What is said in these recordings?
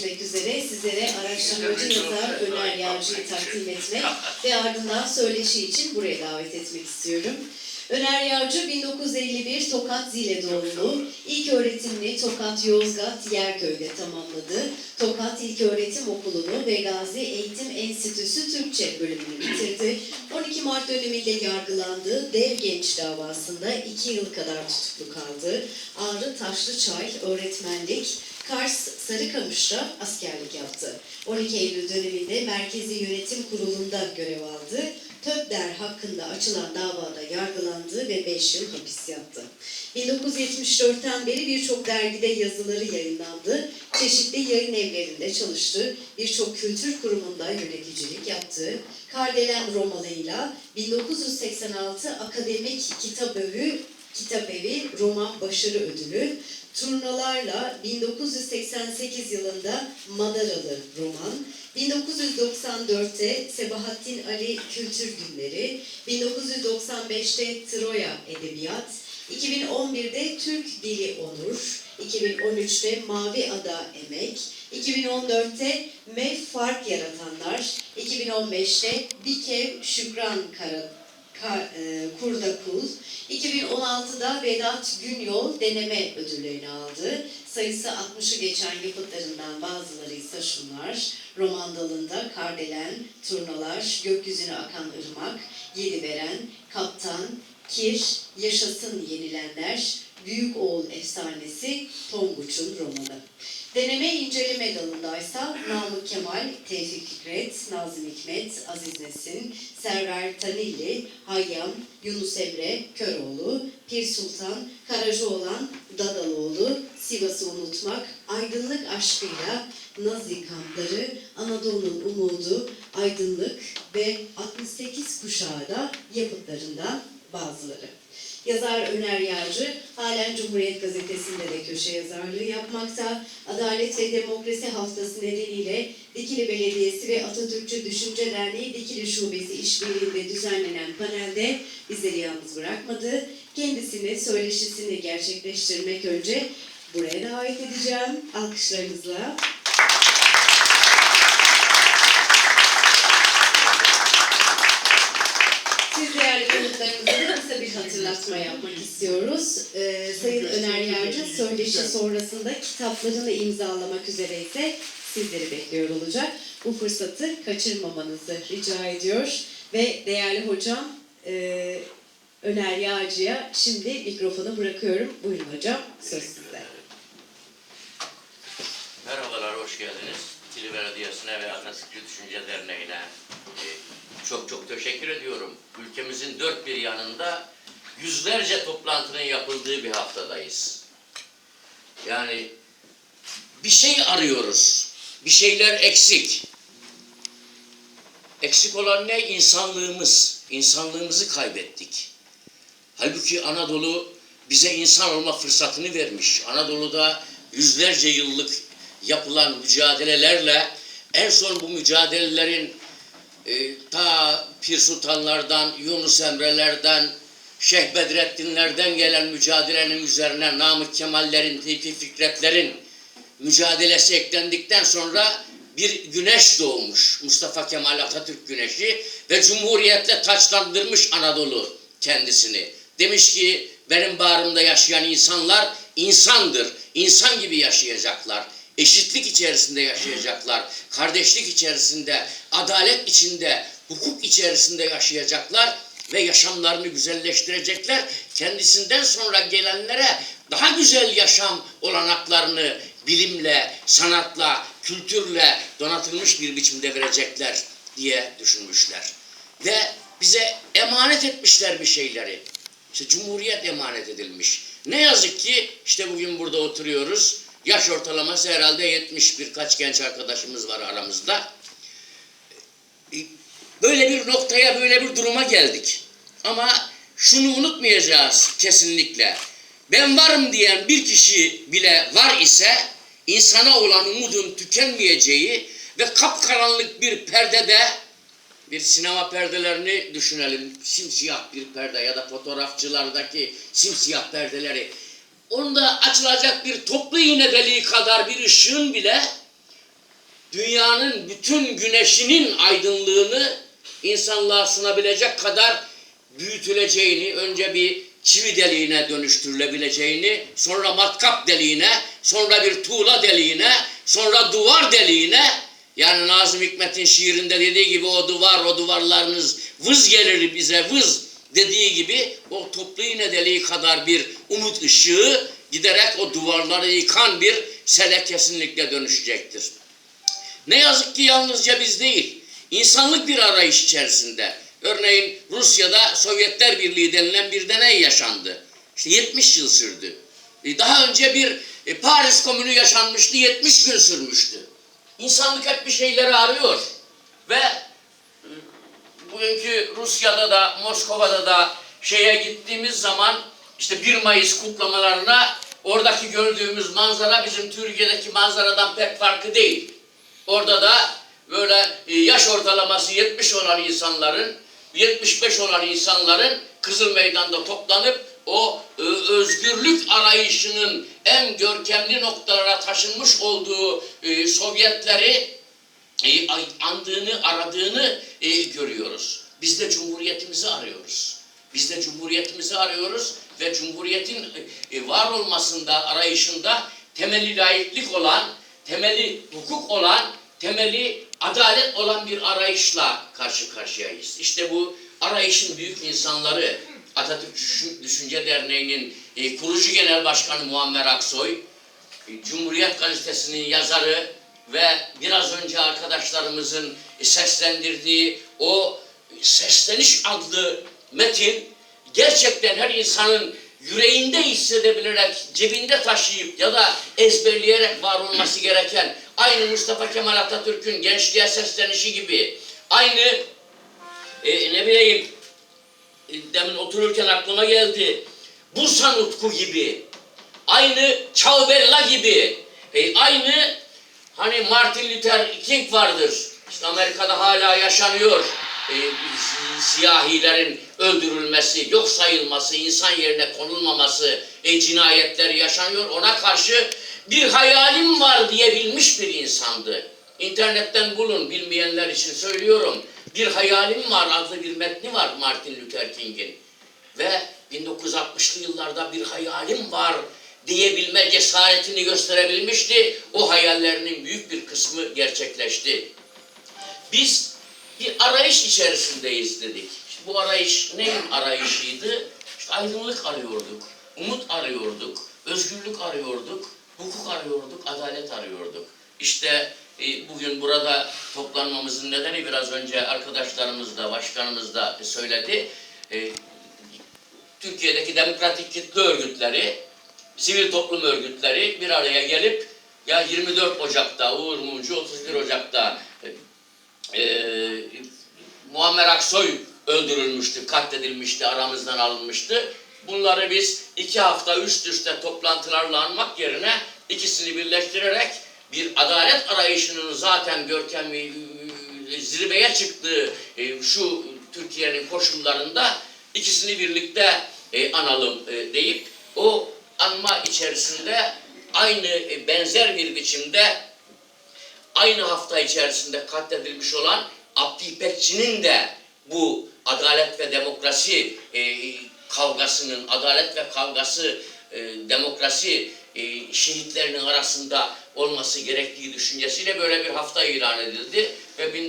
etmek üzere sizlere araştırmacı yazar Öner Yağcı'yı takdim etmek ve ardından söyleşi için buraya davet etmek istiyorum. Öner Yağcı 1951 Tokat Zile doğumlu. İlk öğretimini Tokat Yozgat Yerköy'de tamamladı. Tokat İlköğretim Okulu'nu ve Gazi Eğitim Enstitüsü Türkçe bölümünü bitirdi. 12 Mart döneminde yargılandığı Dev Genç davasında 2 yıl kadar tutuklu kaldı. Ağrı Taşlıçay öğretmenlik, Kars Sarıkamış'ta askerlik yaptı. 12 Eylül döneminde Merkezi Yönetim Kurulu'nda görev aldı. Töpder hakkında açılan davada yargılandı ve 5 yıl hapis yattı. 1974'ten beri birçok dergide yazıları yayınlandı. Çeşitli yayın evlerinde çalıştı. Birçok kültür kurumunda yöneticilik yaptı. Kardelen romanıyla 1986 Akademik Kitabevi, Kitabevi Roman Başarı Ödülü, turnalarla 1988 yılında Madaralı roman, 1994'te Sebahattin Ali Kültür Günleri, 1995'te Troya Edebiyat, 2011'de Türk Dili Onur, 2013'te Mavi Ada Emek, 2014'te Mev Fark Yaratanlar, 2015'te Bikev Şükran Kara, Ka- e, Kurda Kul, 2016'da Vedat Günyol deneme ödüllerini aldı. Sayısı 60'ı geçen yapıtlarından bazıları ise şunlar. Roman dalında Kardelen, Turnalar, Gökyüzüne Akan Irmak, Yediveren, Kaptan, Kir, Yaşasın Yenilenler, Büyük Oğul Efsanesi, Tonguç'un romanı. Deneme inceleme dalındaysa Namık Kemal, Tevfik Fikret, Nazım Hikmet, Aziz Nesin, Server Tanilli, Hayyam, Yunus Emre, Köroğlu, Pir Sultan, Karacaoğlan, Dadaloğlu, Sivas'ı unutmak, aydınlık aşkıyla Nazi kampları, Anadolu'nun umudu, aydınlık ve 68 kuşağı da yapıtlarından bazıları. Yazar Öner Yağcı halen Cumhuriyet Gazetesi'nde de köşe yazarlığı yapmakta. Adalet ve Demokrasi Haftası nedeniyle Dikili Belediyesi ve Atatürkçü Düşünce Derneği Dikili Şubesi işbirliğinde düzenlenen panelde bizleri yalnız bırakmadı. Kendisini söyleşisini gerçekleştirmek önce buraya davet edeceğim. Alkışlarınızla. Siz değerli bir hatırlatma yapmak istiyoruz. Ee, Sayın Öner Yarcı söyleşi sonrasında kitaplarını imzalamak üzere ise sizleri bekliyor olacak. Bu fırsatı kaçırmamanızı rica ediyor. Ve değerli hocam e, Öner Yağcı'ya şimdi mikrofonu bırakıyorum. Buyurun hocam, söz sizde. Merhabalar, hoş geldiniz. Dili Belediyesi'ne ve Atatürkçü Düşünce Derneği'ne e, çok çok teşekkür ediyorum. Ülkemizin dört bir yanında yüzlerce toplantının yapıldığı bir haftadayız. Yani bir şey arıyoruz. Bir şeyler eksik. Eksik olan ne? İnsanlığımız. İnsanlığımızı kaybettik. Halbuki Anadolu bize insan olma fırsatını vermiş. Anadolu'da yüzlerce yıllık yapılan mücadelelerle en son bu mücadelelerin e, ta Pir Sultanlardan, Yunus Emre'lerden, Şeyh Bedrettinlerden gelen mücadelenin üzerine Namık Kemallerin, Tevfik Fikretlerin mücadelesi eklendikten sonra bir güneş doğmuş. Mustafa Kemal Atatürk güneşi ve Cumhuriyet'le taçlandırmış Anadolu kendisini. Demiş ki benim bağrımda yaşayan insanlar insandır. İnsan gibi yaşayacaklar. Eşitlik içerisinde yaşayacaklar. Kardeşlik içerisinde, adalet içinde, hukuk içerisinde yaşayacaklar ve yaşamlarını güzelleştirecekler. Kendisinden sonra gelenlere daha güzel yaşam olanaklarını bilimle, sanatla, kültürle donatılmış bir biçimde verecekler diye düşünmüşler. Ve bize emanet etmişler bir şeyleri. İşte Cumhuriyet emanet edilmiş. Ne yazık ki işte bugün burada oturuyoruz. Yaş ortalaması herhalde 70 birkaç genç arkadaşımız var aramızda. Böyle bir noktaya, böyle bir duruma geldik. Ama şunu unutmayacağız kesinlikle. Ben varım diyen bir kişi bile var ise insana olan umudun tükenmeyeceği ve kapkaranlık bir perdede bir sinema perdelerini düşünelim. Simsiyah bir perde ya da fotoğrafçılardaki simsiyah perdeleri. Onda açılacak bir toplu iğne deliği kadar bir ışığın bile dünyanın bütün güneşinin aydınlığını insanlığa sunabilecek kadar büyütüleceğini, önce bir çivi deliğine dönüştürülebileceğini, sonra matkap deliğine, sonra bir tuğla deliğine, sonra duvar deliğine, yani Nazım Hikmet'in şiirinde dediği gibi o duvar, o duvarlarınız vız gelir bize vız dediği gibi o toplu iğne deliği kadar bir umut ışığı giderek o duvarları yıkan bir sele kesinlikle dönüşecektir. Ne yazık ki yalnızca biz değil, insanlık bir arayış içerisinde. Örneğin Rusya'da Sovyetler Birliği denilen bir deney yaşandı. İşte 70 yıl sürdü. E, Daha önce bir e, Paris Komünü yaşanmıştı, 70 gün sürmüştü. İnsanlık hep bir şeyleri arıyor. Ve e, bugünkü Rusya'da da, Moskova'da da şeye gittiğimiz zaman işte 1 Mayıs kutlamalarına oradaki gördüğümüz manzara bizim Türkiye'deki manzaradan pek farklı değil. Orada da böyle e, yaş ortalaması 70 olan insanların, 75 olan insanların Kızıl Meydan'da toplanıp o e, özgürlük arayışının en görkemli noktalara taşınmış olduğu e, Sovyetleri andığını, aradığını görüyoruz. Biz de Cumhuriyetimizi arıyoruz. Biz de Cumhuriyetimizi arıyoruz ve Cumhuriyetin var olmasında, arayışında temeli layıklık olan, temeli hukuk olan, temeli adalet olan bir arayışla karşı karşıyayız. İşte bu arayışın büyük insanları Atatürk Düşün- Düşünce Derneği'nin e, kurucu genel başkanı Muammer Aksoy, e, Cumhuriyet Gazetesi'nin yazarı ve biraz önce arkadaşlarımızın e, seslendirdiği o sesleniş adlı metin gerçekten her insanın yüreğinde hissedebilerek, cebinde taşıyıp ya da ezberleyerek var olması gereken aynı Mustafa Kemal Atatürk'ün gençliğe seslenişi gibi aynı e, ne bileyim e, demin otururken aklıma geldi Bursa Nutku gibi aynı Çağbella gibi e, aynı hani Martin Luther King vardır işte Amerika'da hala yaşanıyor e, si- siyahilerin öldürülmesi, yok sayılması, insan yerine konulmaması, e, cinayetler yaşanıyor. Ona karşı bir hayalim var diyebilmiş bir insandı. İnternetten bulun bilmeyenler için söylüyorum. Bir hayalim var adlı bir metni var Martin Luther King'in. Ve 1960'lı yıllarda bir hayalim var diyebilme cesaretini gösterebilmişti. O hayallerinin büyük bir kısmı gerçekleşti. Biz bir arayış içerisindeyiz dedik. İşte bu arayış neyin arayışıydı? İşte aydınlık arıyorduk, umut arıyorduk, özgürlük arıyorduk, hukuk arıyorduk, adalet arıyorduk. İşte e, bugün burada toplanmamızın nedeni biraz önce arkadaşlarımız da, başkanımız da söyledi. E, Türkiye'deki demokratik kitle örgütleri, sivil toplum örgütleri bir araya gelip ya 24 Ocak'ta Uğur Mumcu, 31 Ocak'ta e, e, Muammer Aksoy öldürülmüştü, katledilmişti, aramızdan alınmıştı. Bunları biz iki hafta üst üste toplantılarla anmak yerine ikisini birleştirerek bir adalet arayışının zaten görkemli e, zirveye çıktığı e, şu Türkiye'nin koşullarında ikisini birlikte e, analım e, deyip o anma içerisinde aynı e, benzer bir biçimde aynı hafta içerisinde katledilmiş olan Abdi İpekçi'nin de bu adalet ve demokrasi e, kavgasının, adalet ve kavgası, e, demokrasi e, şehitlerinin arasında olması gerektiği düşüncesiyle böyle bir hafta ilan edildi ve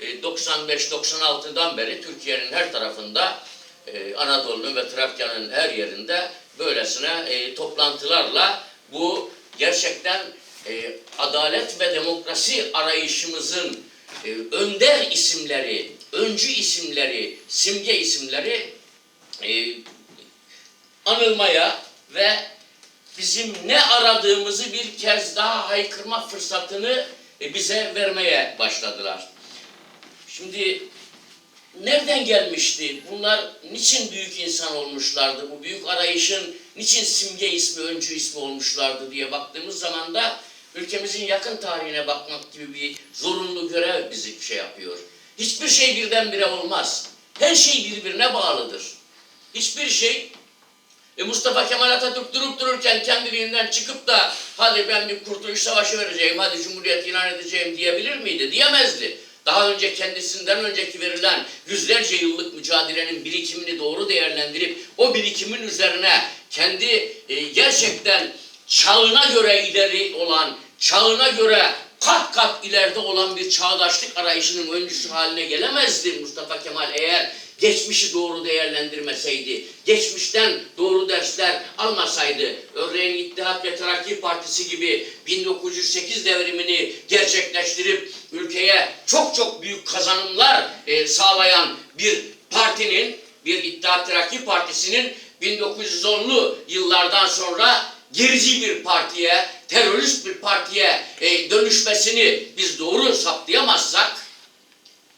1995-96'dan beri Türkiye'nin her tarafında e, Anadolu'nun ve Trakya'nın her yerinde böylesine e, toplantılarla bu gerçekten e, adalet ve demokrasi arayışımızın e, önder isimleri, öncü isimleri, simge isimleri e, anılmaya ve bizim ne aradığımızı bir kez daha haykırma fırsatını e, bize vermeye başladılar. Şimdi nereden gelmişti? Bunlar niçin büyük insan olmuşlardı? Bu büyük arayışın niçin simge ismi, öncü ismi olmuşlardı diye baktığımız zaman da ülkemizin yakın tarihine bakmak gibi bir zorunlu görev bizi şey yapıyor. Hiçbir şey birdenbire olmaz. Her şey birbirine bağlıdır. Hiçbir şey E Mustafa Kemal Atatürk durup dururken kendiliğinden çıkıp da hadi ben bir kurtuluş savaşı vereceğim, hadi cumhuriyet ilan edeceğim diyebilir miydi? Diyemezdi. Daha önce kendisinden önceki verilen yüzlerce yıllık mücadelenin birikimini doğru değerlendirip o birikimin üzerine kendi e, gerçekten çağına göre ileri olan, çağına göre kat kat ileride olan bir çağdaşlık arayışının öncüsü haline gelemezdi Mustafa Kemal. Eğer geçmişi doğru değerlendirmeseydi, geçmişten doğru dersler almasaydı, örneğin İttihat ve Terakki Partisi gibi 1908 devrimini gerçekleştirip ülkeye çok çok büyük kazanımlar e, sağlayan bir partinin, bir İttihat Terakki Partisi'nin 1910'lu yıllardan sonra gerici bir partiye, terörist bir partiye e, dönüşmesini biz doğru saptayamazsak,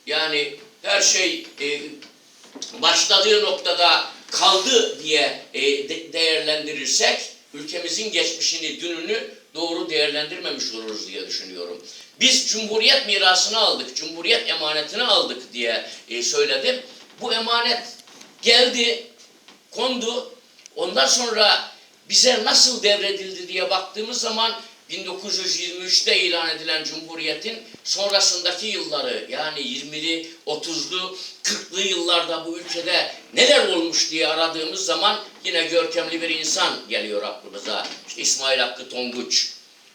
yani her şey e, başladığı noktada kaldı diye e, de- değerlendirirsek ülkemizin geçmişini, dününü doğru değerlendirmemiş oluruz diye düşünüyorum. Biz Cumhuriyet mirasını aldık, Cumhuriyet emanetini aldık diye e, söyledim. Bu emanet geldi, kondu. Ondan sonra bize nasıl devredildi diye baktığımız zaman 1923'te ilan edilen Cumhuriyet'in sonrasındaki yılları yani 20'li, 30'lu, 40'lı yıllarda bu ülkede neler olmuş diye aradığımız zaman yine görkemli bir insan geliyor aklımıza. İşte İsmail Hakkı Tonguç,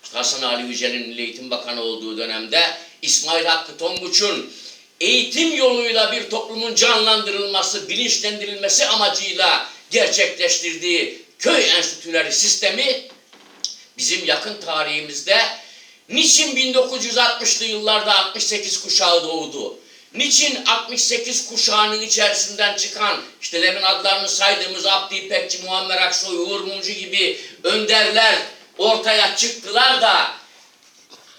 işte Hasan Ali Yücel'in Eğitim Bakanı olduğu dönemde İsmail Hakkı Tonguç'un eğitim yoluyla bir toplumun canlandırılması, bilinçlendirilmesi amacıyla gerçekleştirdiği köy enstitüleri sistemi bizim yakın tarihimizde niçin 1960'lı yıllarda 68 kuşağı doğdu? Niçin 68 kuşağının içerisinden çıkan işte demin adlarını saydığımız Abdi İpekçi, Muammer Aksoy, Uğur Mumcu gibi önderler ortaya çıktılar da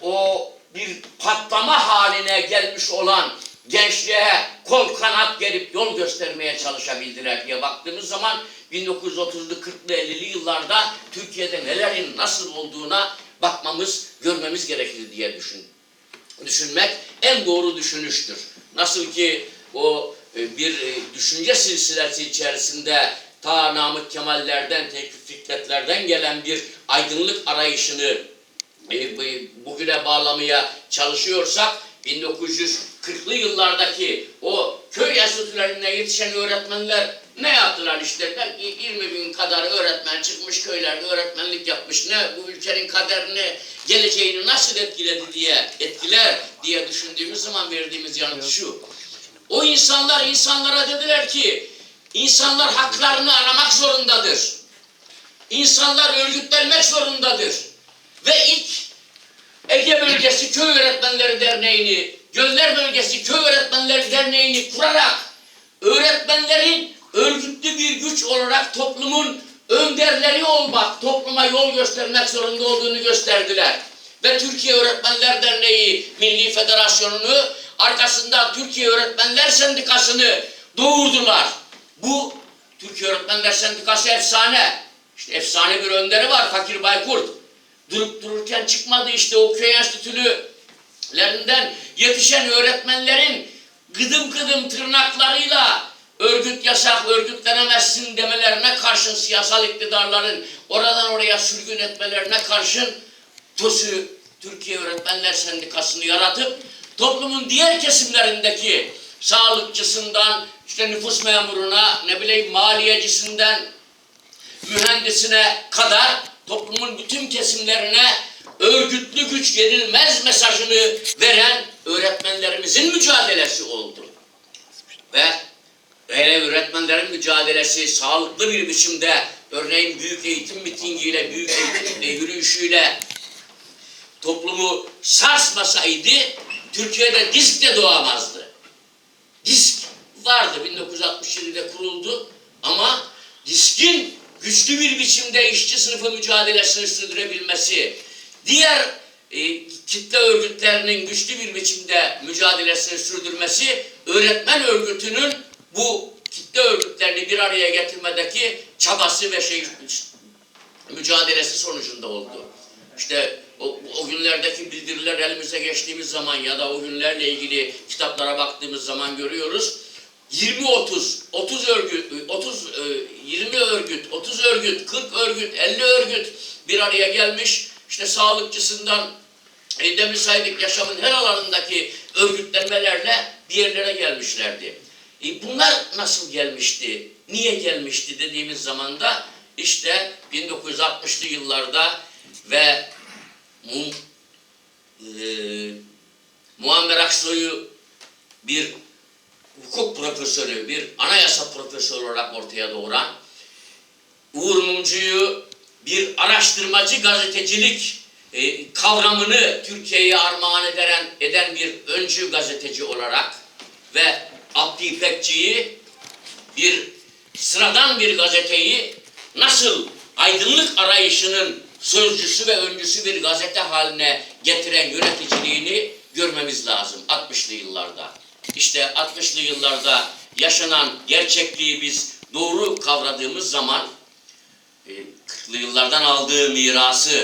o bir patlama haline gelmiş olan gençliğe kol kanat gerip yol göstermeye çalışabildiler diye baktığımız zaman 1930'lu 40'lı 50'li yıllarda Türkiye'de nelerin nasıl olduğuna bakmamız, görmemiz gerekir diye düşün, düşünmek en doğru düşünüştür. Nasıl ki o e, bir e, düşünce silsilesi içerisinde ta Namık Kemallerden, Tevfik Fikretlerden gelen bir aydınlık arayışını e, bu- bugüne bağlamaya çalışıyorsak 1940'lı yıllardaki o köy enstitülerinde yetişen öğretmenler ne yaptılar işte belki 20 bin kadar öğretmen çıkmış köylerde öğretmenlik yapmış ne bu ülkenin kaderini geleceğini nasıl etkiledi diye etkiler diye düşündüğümüz zaman verdiğimiz yanıt şu. O insanlar insanlara dediler ki insanlar haklarını aramak zorundadır. İnsanlar örgütlenmek zorundadır. Ve ilk Ege Bölgesi Köy Öğretmenleri Derneği'ni, Göller Bölgesi Köy Öğretmenleri Derneği'ni kurarak öğretmenlerin örgütlü bir güç olarak toplumun önderleri olmak, topluma yol göstermek zorunda olduğunu gösterdiler. Ve Türkiye Öğretmenler Derneği Milli Federasyonu'nu arkasından Türkiye Öğretmenler Sendikası'nı doğurdular. Bu Türkiye Öğretmenler Sendikası efsane. İşte efsane bir önderi var Fakir Baykurt durup dururken çıkmadı işte o köy enstitülerinden yetişen öğretmenlerin gıdım gıdım tırnaklarıyla örgüt yasak, örgütlenemezsin demelerine karşın siyasal iktidarların oradan oraya sürgün etmelerine karşın TOSÜ, Türkiye Öğretmenler Sendikası'nı yaratıp toplumun diğer kesimlerindeki sağlıkçısından işte nüfus memuruna ne bileyim maliyecisinden mühendisine kadar toplumun bütün kesimlerine örgütlü güç yenilmez mesajını veren öğretmenlerimizin mücadelesi oldu. Ve eğer öğretmenlerin mücadelesi sağlıklı bir biçimde örneğin büyük eğitim mitingiyle, büyük eğitim yürüyüşüyle toplumu sarsmasaydı Türkiye'de disk de doğamazdı. Disk vardı 1967'de kuruldu ama diskin güçlü bir biçimde işçi sınıfı mücadelesini sürdürebilmesi, diğer e, kitle örgütlerinin güçlü bir biçimde mücadelesini sürdürmesi, öğretmen örgütünün bu kitle örgütlerini bir araya getirmedeki çabası ve şey mücadelesi sonucunda oldu. İşte o, o günlerdeki bildiriler elimize geçtiğimiz zaman ya da o günlerle ilgili kitaplara baktığımız zaman görüyoruz. 20-30, 30 örgüt, 30, e, 20 örgüt, 30 örgüt, 40 örgüt, 50 örgüt bir araya gelmiş. İşte sağlıkçısından e, demin saydık yaşamın her alanındaki örgütlenmelerle bir yerlere gelmişlerdi. E, bunlar nasıl gelmişti? Niye gelmişti dediğimiz zaman da işte 1960'lı yıllarda ve Mu, e, Muammer Aksoy'u bir hukuk profesörü, bir anayasa profesörü olarak ortaya doğuran, Uğur Mumcu'yu bir araştırmacı gazetecilik e, kavramını Türkiye'ye armağan eden, eden bir öncü gazeteci olarak ve Abdi İpekçi'yi bir sıradan bir gazeteyi nasıl aydınlık arayışının sözcüsü ve öncüsü bir gazete haline getiren yöneticiliğini görmemiz lazım 60'lı yıllarda. İşte 60'lı yıllarda yaşanan gerçekliği biz doğru kavradığımız zaman e, 40'lı yıllardan aldığı mirası